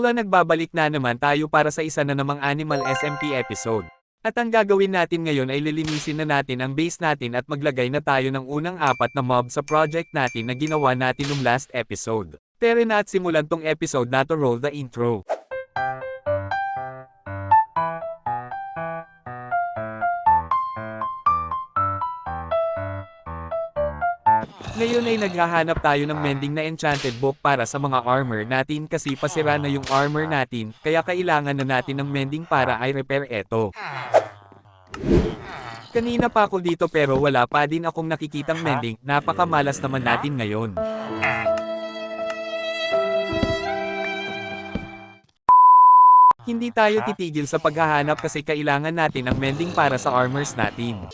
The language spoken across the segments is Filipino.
Lola nagbabalik na naman tayo para sa isa na namang Animal SMP episode. At ang gagawin natin ngayon ay lilinisin na natin ang base natin at maglagay na tayo ng unang apat na mob sa project natin na ginawa natin nung last episode. Tere na at simulan tong episode na to roll the intro. Ngayon ay naghahanap tayo ng mending na enchanted book para sa mga armor natin kasi pasira na yung armor natin, kaya kailangan na natin ng mending para ay repair eto. Kanina pa ako dito pero wala pa din akong nakikitang mending, napakamalas naman natin ngayon. Hindi tayo titigil sa paghahanap kasi kailangan natin ng mending para sa armors natin.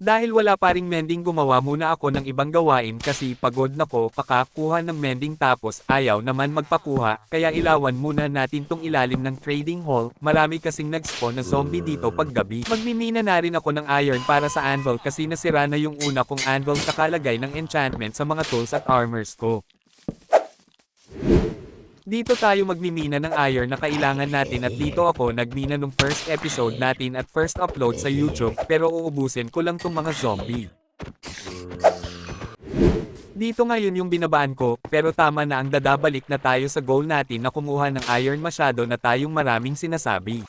Dahil wala pa ring mending gumawa muna ako ng ibang gawain kasi pagod na ko pakakuha ng mending tapos ayaw naman magpakuha, kaya ilawan muna natin tong ilalim ng trading hall, marami kasing nag-spawn na zombie dito pag gabi. Magmimina na rin ako ng iron para sa anvil kasi nasira na yung una kong anvil kakalagay ng enchantment sa mga tools at armors ko. Dito tayo magmimina ng iron na kailangan natin at dito ako nagmina nung first episode natin at first upload sa YouTube pero uubusin ko lang tong mga zombie. Dito ngayon yung binabaan ko, pero tama na ang dadabalik na tayo sa goal natin na kumuha ng iron masyado na tayong maraming sinasabi.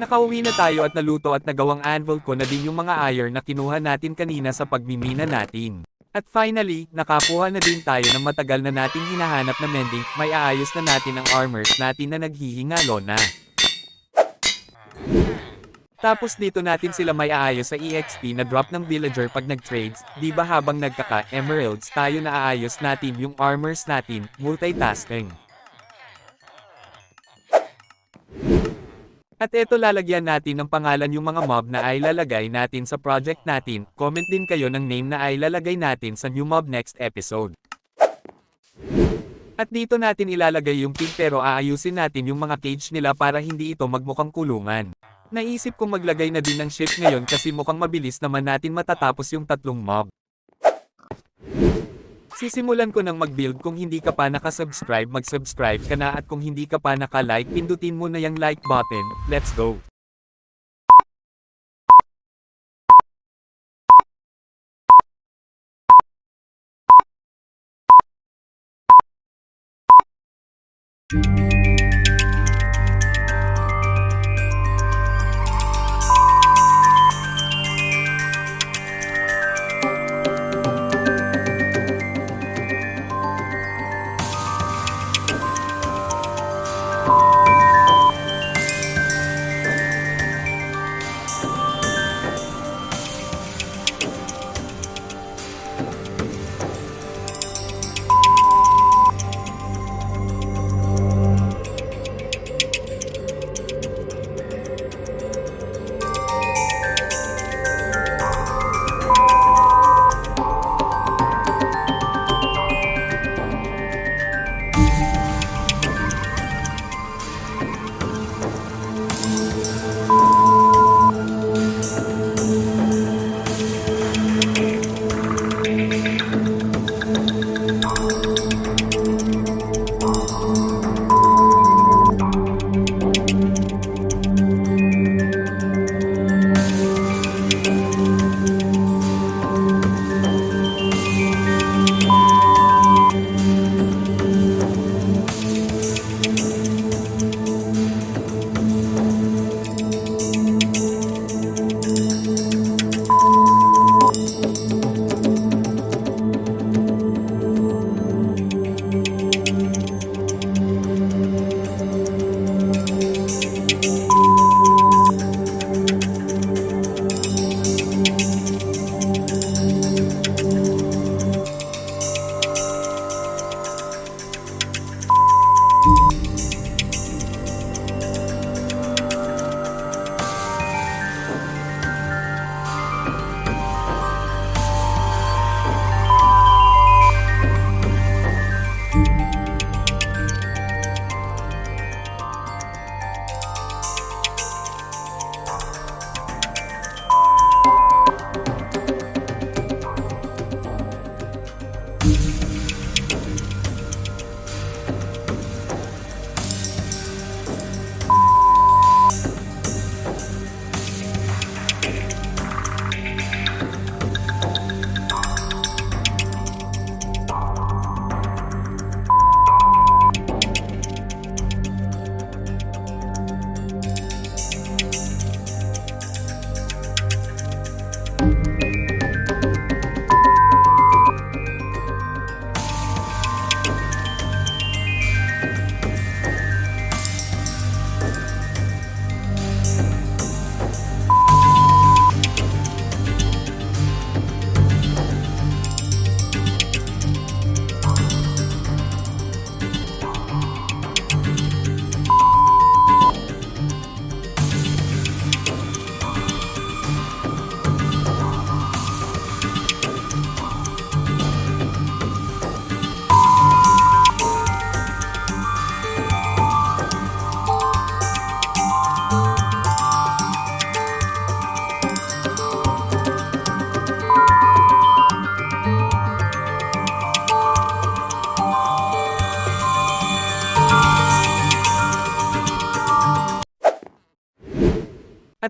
Nakauwi na tayo at naluto at nagawang anvil ko na din yung mga iron na kinuha natin kanina sa pagmimina natin. At finally, nakakuha na din tayo ng matagal na nating hinahanap na mending, may aayos na natin ang armors natin na naghihingalo na. Tapos dito natin sila may aayos sa EXP na drop ng villager pag nag-trades, di ba habang nagkaka-emeralds tayo na aayos natin yung armors natin, multitasking. At eto lalagyan natin ng pangalan yung mga mob na ay lalagay natin sa project natin, comment din kayo ng name na ay lalagay natin sa new mob next episode. At dito natin ilalagay yung pig pero aayusin natin yung mga cage nila para hindi ito magmukhang kulungan. Naisip kong maglagay na din ng shift ngayon kasi mukhang mabilis naman natin matatapos yung tatlong mob. Sisimulan ko ng mag-build kung hindi ka pa nakasubscribe mag-subscribe ka na at kung hindi ka pa nakalike pindutin mo na yung like button, let's go!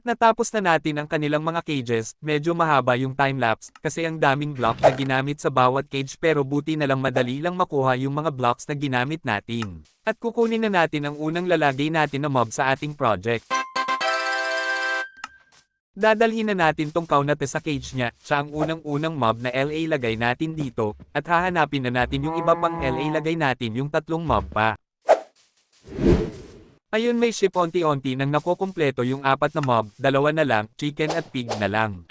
Natapos na natin ang kanilang mga cages, medyo mahaba yung timelapse, kasi ang daming block na ginamit sa bawat cage pero buti na lang madali lang makuha yung mga blocks na ginamit natin. At kukunin na natin ang unang lalagay natin na mob sa ating project. Dadalhin na natin tong kaunate sa cage niya, siya ang unang-unang mob na LA lagay natin dito, at hahanapin na natin yung iba pang LA lagay natin yung tatlong mob pa. Ayun may ship onti-onti nang nakukumpleto yung apat na mob, dalawa na lang, chicken at pig na lang.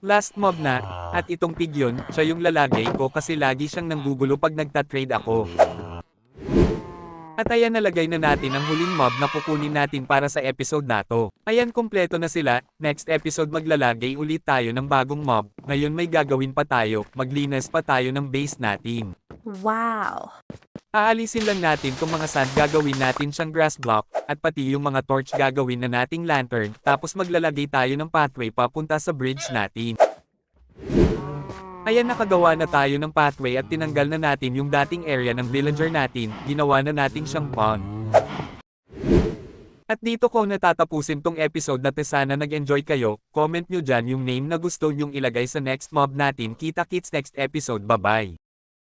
Last mob na, at itong pig yun, siya yung lalagay ko kasi lagi siyang nanggugulo pag nagtatrade ako. At ayan nalagay na natin ang huling mob na kukunin natin para sa episode na to. Ayan kumpleto na sila, next episode maglalagay ulit tayo ng bagong mob, ngayon may gagawin pa tayo, maglinis pa tayo ng base natin. Wow. Aalisin lang natin kung mga sand gagawin natin siyang grass block, at pati yung mga torch gagawin na nating lantern, tapos maglalagay tayo ng pathway papunta sa bridge natin. Ayan nakagawa na tayo ng pathway at tinanggal na natin yung dating area ng villager natin, ginawa na natin siyang pond. At dito ko natatapusin tong episode na sana nag-enjoy kayo, comment nyo dyan yung name na gusto nyong ilagay sa next mob natin kita kits next episode bye bye.